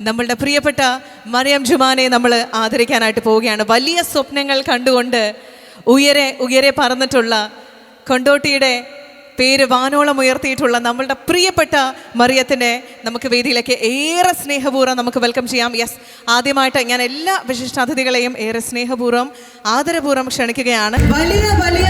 നമ്മളുടെ പ്രിയപ്പെട്ട മറിയം ജുമാനെ നമ്മൾ ആദരിക്കാനായിട്ട് പോവുകയാണ്. വലിയ സ്വപ്നങ്ങൾ കണ്ടുകൊണ്ട് ഉയരെ ഉയരെ പറന്നിട്ടുള്ള കൊണ്ടോട്ടിയുടെ പേര് വാനോളം ഉയർത്തിയിട്ടുള്ള നമ്മളുടെ പ്രിയപ്പെട്ട മറിയത്തിനെ നമുക്ക് വേദിയിലേക്ക് ഏറെ സ്നേഹപൂർവം നമുക്ക് വെൽക്കം ചെയ്യാം. യെസ് ആദ്യമായിട്ട് ഞാൻ എല്ലാ വിശിഷ്ടാതിഥികളെയും ഏറെ സ്നേഹപൂർവം ആദരപൂർവം ക്ഷണിക്കുകയാണ്. വലിയ വലിയ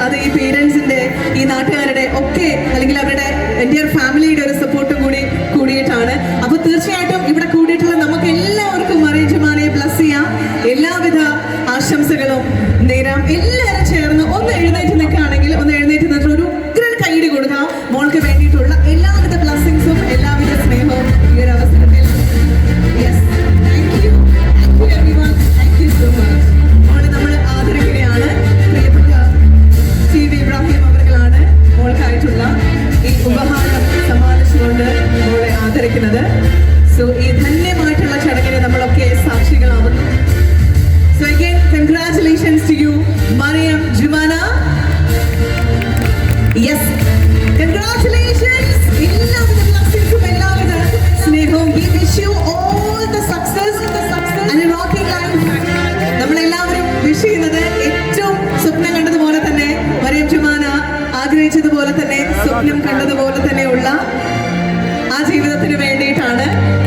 അത് ഈ പേരൻസിന്റെ ഈ നാട്ടുകാരുടെ ഒക്കെ അല്ലെങ്കിൽ അവരുടെ എന്റെ ഫാമിലിയുടെ ആഗ്രഹിച്ചതുപോലെ തന്നെ സ്വപ്നം കണ്ടതുപോലെ തന്നെയുള്ള ആ ജീവിതത്തിന് വേണ്ടിയിട്ടാണ്.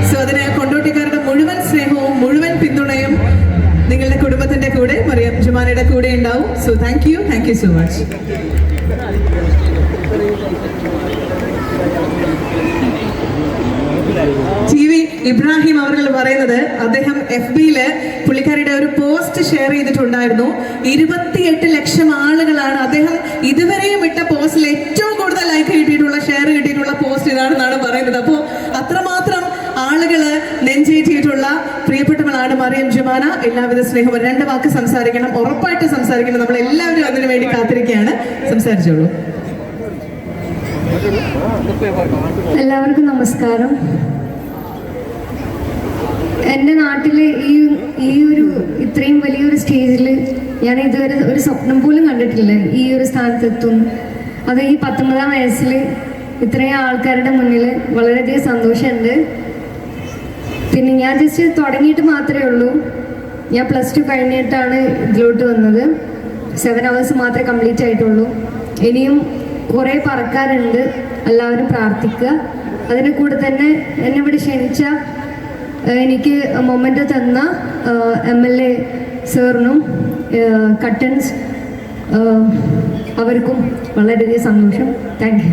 സോ അതിന് കൊണ്ടോട്ടിക്കാരുടെ മുഴുവൻ സ്നേഹവും മുഴുവൻ പിന്തുണയും നിങ്ങളുടെ കുടുംബത്തിന്റെ കൂടെ മറിയം ജുമാനയുടെ കൂടെ ഉണ്ടാവും. So thank you thank you so much T V Ibrahim അവർ പറയുന്നത് അദ്ദേഹം എഫ് ബിയിൽ പുള്ളിക്കാരിയുടെ ഒരു പോസ്റ്റ് ഷെയർ ചെയ്തിട്ടുണ്ടായിരുന്നു. ഇരുപത്തിയെട്ട് ലക്ഷം ആളുകളാണ് അദ്ദേഹം ഇതുവരെയും ഇട്ട പോസ്റ്റിൽ ഏറ്റവും കൂടുതൽ ലൈക്ക് കിട്ടിയിട്ടുള്ള ഷെയർ കിട്ടിയിട്ടുള്ള പോസ്റ്റ് ഇതാണെന്നാണ് പറയുന്നത്. അപ്പോൾ അത്രമാത്രം ആളുകൾ നെഞ്ചേറ്റിയിട്ടുള്ള പ്രിയപ്പെട്ടവളാണ് മറിയം ജുമാന. എല്ലാവിധ സ്നേഹവും. രണ്ട് വാക്ക് സംസാരിക്കണം. ഉറപ്പായിട്ട് സംസാരിക്കണം. നമ്മൾ എല്ലാവരും അതിനു വേണ്ടി കാത്തിരിക്കുകയാണ്. സംസാരിച്ചോളൂ. എല്ലാവർക്കും നമസ്കാരം. എന്റെ നാട്ടിൽ ഈ ഈ ഒരു ഇത്രയും വലിയൊരു സ്റ്റേജിൽ ഞാൻ ഇതുവരെ ഒരു സ്വപ്നം പോലും കണ്ടിട്ടില്ല. ഈ ഒരു സ്ഥാനത്തെത്തും. അത് ഈ പത്തൊമ്പതാം വയസ്സിൽ ഇത്രയും ആൾക്കാരുടെ മുന്നിൽ വളരെയധികം സന്തോഷമുണ്ട്. പിന്നെ ഞാൻ ജസ്റ്റ് തുടങ്ങിയിട്ട് മാത്രമേ ഉള്ളൂ. ഞാൻ പ്ലസ് ടു കഴിഞ്ഞിട്ടാണ് ഇതിലോട്ട് വന്നത്. സെവൻ അവേഴ്സ് മാത്രമേ കംപ്ലീറ്റ് ആയിട്ടുള്ളൂ. ഇനിയും കുറേ പറക്കാറുണ്ട് എല്ലാവരും പ്രാർത്ഥിക്കുക. അതിനെ കൂടെ തന്നെ എന്നെ ഇവിടെ ക്ഷണിച്ച എനിക്ക് മൊമെന്റ് തന്ന എം എൽ എ സാറിനും കട്ടൻസ് അവർക്കും വളരെയധികം സന്തോഷം താങ്ക് യു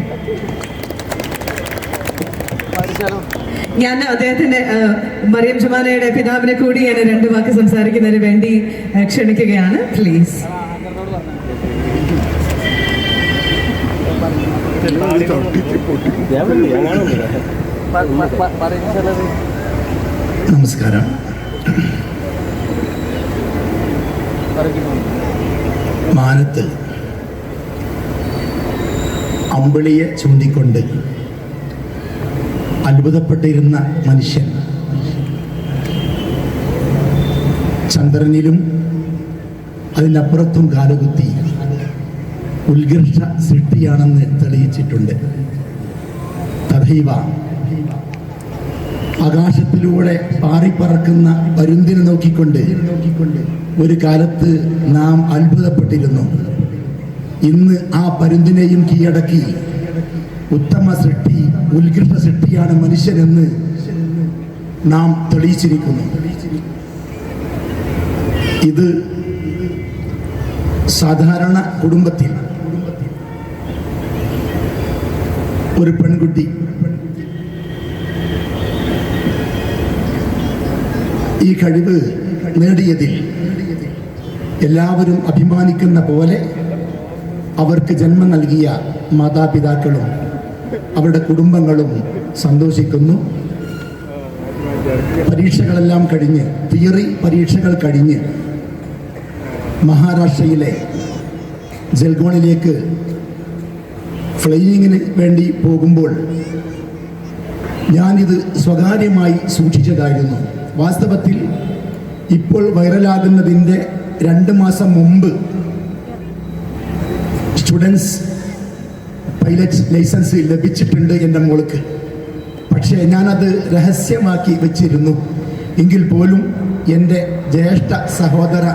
ഞാൻ അദ്ദേഹത്തിന്റെ മറിയം ജുമാനയുടെ പിതാവിനെ കൂടി ഞാൻ രണ്ട് വാക്ക് സംസാരിക്കുന്നതിന് വേണ്ടി ക്ഷണിക്കുകയാണ് പ്ലീസ് നമസ്കാരം. മാനത്ത് അമ്പിളിയെ ചൂണ്ടിക്കൊണ്ട് അത്ഭുതപ്പെട്ടിരുന്ന മനുഷ്യൻ ചന്ദ്രനിലും അതിനപ്പുറത്തും കാലുകുത്തി ഉത്കൃഷ്ട സൃഷ്ടിയാണെന്ന് തെളിയിച്ചിട്ടുണ്ട്. തഥൈവ ആകാശത്തിലൂടെ പാറിപ്പറക്കുന്ന പരുന്തിനെ നോക്കിക്കൊണ്ട് ഒരു കാലത്ത് നാം അത്ഭുതപ്പെട്ടിരുന്നു. ഇന്ന് ആ പരുന്തിനെയും കീഴടക്കി ഉത്തമ സൃഷ്ടി ഉത്കൃഷ്ട സൃഷ്ടിയാണ് മനുഷ്യനെന്ന് നാം തെളിയിച്ചിരിക്കുന്നു. ഇത് സാധാരണ കുടുംബത്തിൽ ഒരു പെൺകുട്ടി ഈ കഴിവ് നേടിയതിൽ എല്ലാവരും അഭിമാനിക്കുന്ന പോലെ അവർക്ക് ജന്മം നൽകിയ മാതാപിതാക്കളും അവരുടെ കുടുംബങ്ങളും സന്തോഷിക്കുന്നു. പരീക്ഷകളെല്ലാം കഴിഞ്ഞ് തിയറി പരീക്ഷകൾ കഴിഞ്ഞ് മഹാരാഷ്ട്രയിലെ ജൽഗോണിലേക്ക് ഫ്ലൈയിങ്ങിന് വേണ്ടി പോകുമ്പോൾ ഞാനിത് സ്വകാര്യമായി സൂക്ഷിച്ചതായിരുന്നു. വാസ്തവത്തിൽ ഇപ്പോൾ വൈറലാകുന്നതിന്റെ രണ്ട് മാസം മുമ്പ് സ്റ്റുഡൻസ് പൈലറ്റ് ലൈസൻസ് ലഭിച്ചിട്ടുണ്ട് എന്റെ മോൾക്ക്. പക്ഷേ ഞാനത് രഹസ്യമാക്കി വെച്ചിരുന്നു. എങ്കിൽ പോലും എന്റെ ജ്യേഷ്ഠ സഹോദര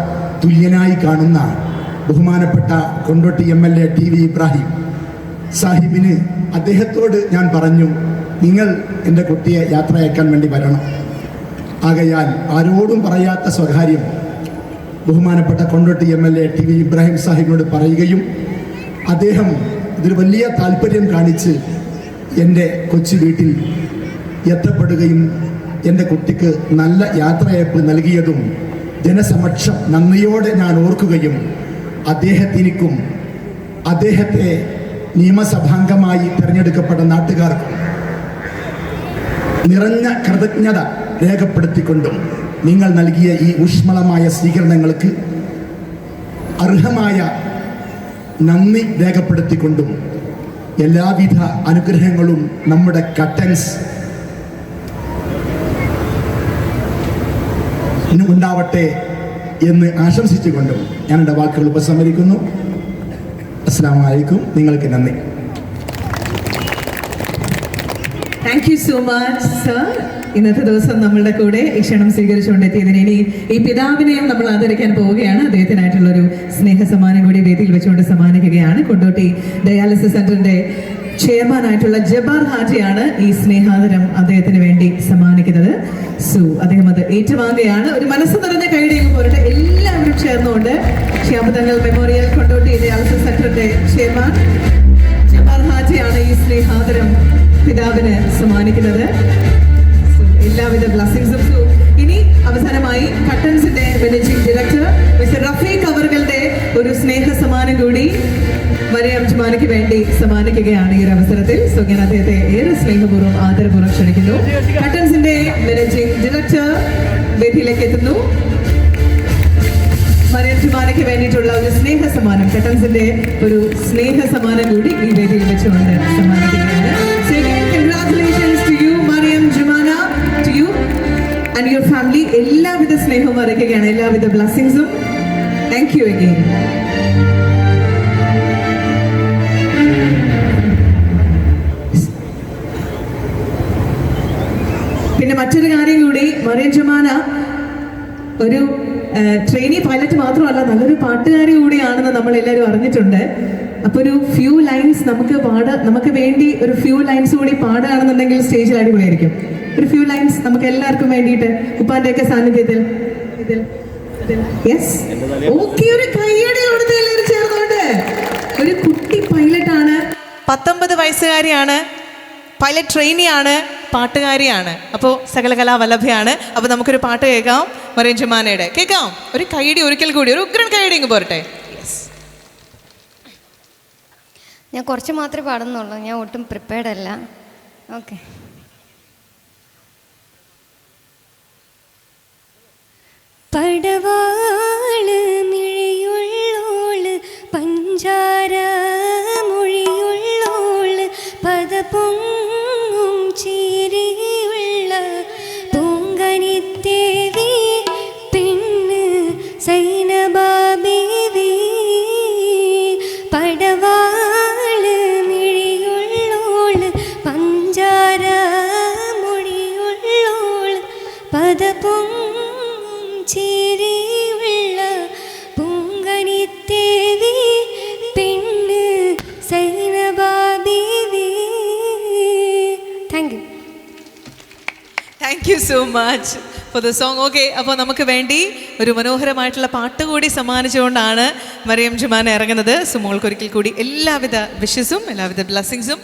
തുല്യനായി കാണുന്ന ബഹുമാനപ്പെട്ട Kondotty M L A T V Ibrahim സാഹിബിന് അദ്ദേഹത്തോട് ഞാൻ പറഞ്ഞു നിങ്ങൾ എന്റെ കുട്ടിയെ യാത്രയക്കാൻ വേണ്ടി വരണം. ആകയാൽ ആരോടും പറയാത്ത സ്വകാര്യം. ബഹുമാനപ്പെട്ട Kondotty M L A T V Ibrahim സാഹിബിനോട് പറയുകയും അദ്ദേഹം ഇതൊരു വലിയ താല്പര്യം കാണിച്ച് എന്റെ കൊച്ചു വീട്ടിൽ എത്തപ്പെടുകയും എന്റെ കുട്ടിക്ക് നല്ല യാത്രയയപ്പ് നൽകിയതും ജനസമക്ഷം നന്ദിയോടെ ഞാൻ ഓർക്കുകയും അദ്ദേഹത്തിനിക്കും അദ്ദേഹത്തെ നിയമസഭാംഗമായി തിരഞ്ഞെടുക്കപ്പെട്ട നാട്ടുകാർക്കും നിറഞ്ഞ കൃതജ്ഞത രേഖപ്പെടുത്തിക്കൊണ്ടും നിങ്ങൾ നൽകിയ ഈ ഊഷ്മളമായ സ്വീകരണങ്ങൾക്ക് അർഹമായ നന്ദി രേഖപ്പെടുത്തിക്കൊണ്ടും എല്ലാവിധ അനുഗ്രഹങ്ങളും നമ്മുടെ കട്ടൻസ് ഉണ്ടാവട്ടെ എന്ന് ആശംസിച്ചുകൊണ്ടും ഞാൻ എന്റെ വാക്കുകൾ ഉപസംഹരിക്കുന്നു. അസ്സാം നിങ്ങൾക്ക് നന്ദി. Thank you so much sir ഇന്നത്തെ ദിവസം നമ്മളുടെ കൂടെ ഈ ക്ഷണം സ്വീകരിച്ചുകൊണ്ടെത്തിയതിന് ഇനി ഈ പിതാവിനെയും നമ്മൾ ആദരിക്കാൻ പോവുകയാണ്. അദ്ദേഹത്തിനായിട്ടുള്ള ഒരു സ്നേഹ സമ്മാനം കൂടി വേദിയിൽ വെച്ചുകൊണ്ട് സമ്മാനിക്കുകയാണ്. കൊണ്ടോട്ടി ഡയാലിസിസ് സെന്ററിന്റെ ചെയർമാൻ ആയിട്ടുള്ള ജബാർ ഹാജിയാണ് ഈ സ്നേഹാദരം അദ്ദേഹത്തിന് വേണ്ടി സമ്മാനിക്കുന്നത്. സു അദ്ദേഹം അത് ഏറ്റുവാങ്ങുകയാണ്. ഒരു മനസ്സ് നിറഞ്ഞ കൈയിലേക്ക് പോരട്ടെ. എല്ലാവരും ചേർന്നുകൊണ്ട് ശ്യാമതങ്ങൾ മെമ്മോറിയൽ കൊണ്ടോട്ടി ഡയാലിസിസ് സെന്ററിന്റെ ചെയർമാൻ ജബാർ ഹാജിയാണ് ഈ സ്നേഹാദരം പിതാവിന് സമ്മാനിക്കുന്നത്. എല്ലാവിധ ബ്ലസ്സിംഗ്സും ഇനി അവസാനമായി കട്ടൻസിന്റെ മാനേജിംഗ് ഡയറക്ടർ മിസ്റ്റർ റഫീഖ് അവർകളുടെ ഒരു സ്നേഹ സമ്മാനം കൂടി മറിയം ജുമാനയ്ക്ക് വേണ്ടി സമ്മാനിക്കുകയാണ് ഈ ഒരു അവസരത്തിൽ. സോ ഞാൻ അദ്ദേഹത്തെ ഏറെ സ്നേഹപൂർവം ആദരപൂർവം ക്ഷണിക്കുന്നു. കട്ടൻസിന്റെ മാനേജിംഗ് ഡയറക്ടർ വേദിയിലേക്ക് എത്തുന്നു. ജുമാനയ്ക്ക് വേണ്ടിയിട്ടുള്ള ഒരു സ്നേഹ സമ്മാനം കട്ടൻസിന്റെ ഒരു സ്നേഹ സമ്മാനം കൂടി ഈ വേദിയിൽ വെച്ചുകൊണ്ട് സമ്മാനിക്കുകയാണ്. കൺഗ്രാറ്റുലേഷൻസ് ആൻഡ് യുവർ ഫാമിലി എല്ലാവിധ സ്നേഹവും അറിയിക്കുകയാണ് എല്ലാവിധ ബ്ലസ്സിങ്സും താങ്ക് യു അഗെയിൻ പിന്നെ മറ്റൊരു കാര്യം കൂടി മറിയൻ ജുമാന ഒരു ട്രെയിനി പൈലറ്റ് മാത്രമല്ല നല്ലൊരു പാട്ടുകാരി കൂടിയാണെന്ന് നമ്മൾ എല്ലാവരും അറിഞ്ഞിട്ടുണ്ട്. അപ്പൊ ഒരു ഫ്യൂ ലൈൻസ് നമുക്ക് പാടാ നമുക്ക് വേണ്ടി ഒരു ഫ്യൂ ലൈൻസ് കൂടി പാടുകയാണെന്നുണ്ടെങ്കിൽ സ്റ്റേജിൽ അടിപൊളിയായിരിക്കും. ഒരു ഫ്യൂ ലൈൻസ് നമുക്ക് എല്ലാവർക്കും വേണ്ടിയിട്ട് ഉപ്പാന്റെ ഒക്കെ സാന്നിധ്യത്തിൽ ഇതിൽ യെസ് ഓക്കെ ഒരു കൊടുത്ത് എല്ലാവരും ഒരു കുട്ടി പൈലറ്റ് ആണ്. പത്തൊമ്പത് വയസ്സുകാരിയാണ്. പൈലറ്റ് ട്രെയിനിയാണ് പാട്ടുകാരിയാണ്. അപ്പോൾ സകല കലാവല്ലഭയാണ് അപ്പോൾ നമുക്കൊരു പാട്ട് കേൾക്കാം. മറിയഞ്ചുമാനയുടെ ജുമാനയുടെ കേൾക്കാം. ഒരു കൈയടി ഒരിക്കൽ കൂടി ഒരു ഉഗ്രൻ കൈയടി ഇങ്ങ് പോരട്ടെ. ഞാൻ കുറച്ച് മാത്രമേ പാടുന്നുള്ളൂ. ഞാൻ ഒട്ടും പ്രിപ്പയർഡ് അല്ല. ഓക്കെ പദപൊങ്ങും ചിരിയുള്ള പൂങ്കനിത്തേവി പെണ്ണ് സൈനബാദേവി. Thank you thank you so much for the song okay അപ്പോൾ നമുക്ക് വേണ്ടി ഒരു മനോഹരമായിട്ടുള്ള പാട്ട് കൂടി സമ്മാനിച്ചുകൊണ്ടാണ് മറിയം ജുമാൻ ഇറങ്ങുന്നത്. സുമോൾക്ക് ഒരിക്കൽ കൂടി എല്ലാവിധ വിഷസും എല്ലാവിധ ബ്ലെസ്സിങ്സും